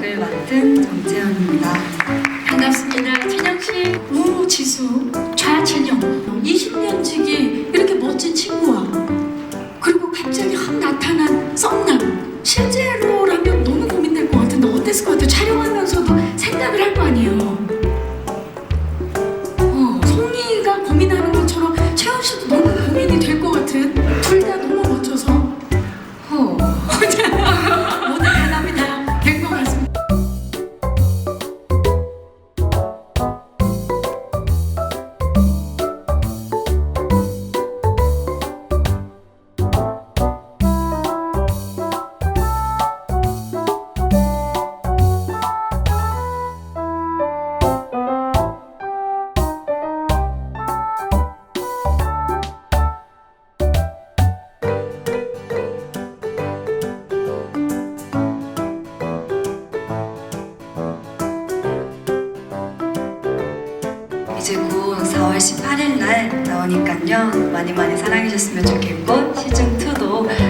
역을 맡은 정채연입니다. 반갑습니다. 찬영 씨, 우지수, 좌찬영. 20년 지기 이렇게 멋진 친구와 그리고 갑자기 확 나타난 썸남. 실제 이제 곧 4월 18일 날 나오니까요. 많이 많이 사랑해주셨으면 좋겠고 시즌 2도 네,